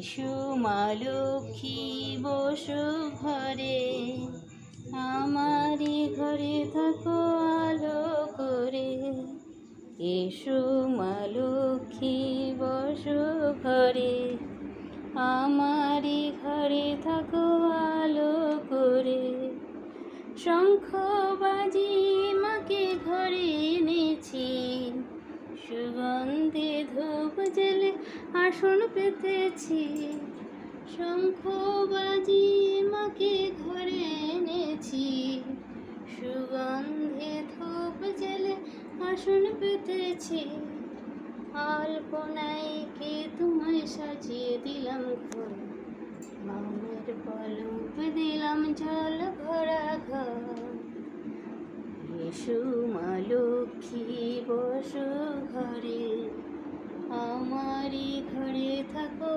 এসো মা বসো ঘরে। আমারই ঘরে থাকো আলো করে। এসো মা বসো ঘরে। আমারই ঘরে থাকো আলো করে। শঙ্খ আসন পেতেছি। শঙ্খ বাজি মাকে ঘরে এনেছি। সুগন্ধে ধূপ জেলে আসন পেতেছি। আলপনায় কে তোমায় সাজিয়ে দিলাম ঘর। মামের পলক দিলাম জল ভরা ঘর। এসো মা থাকো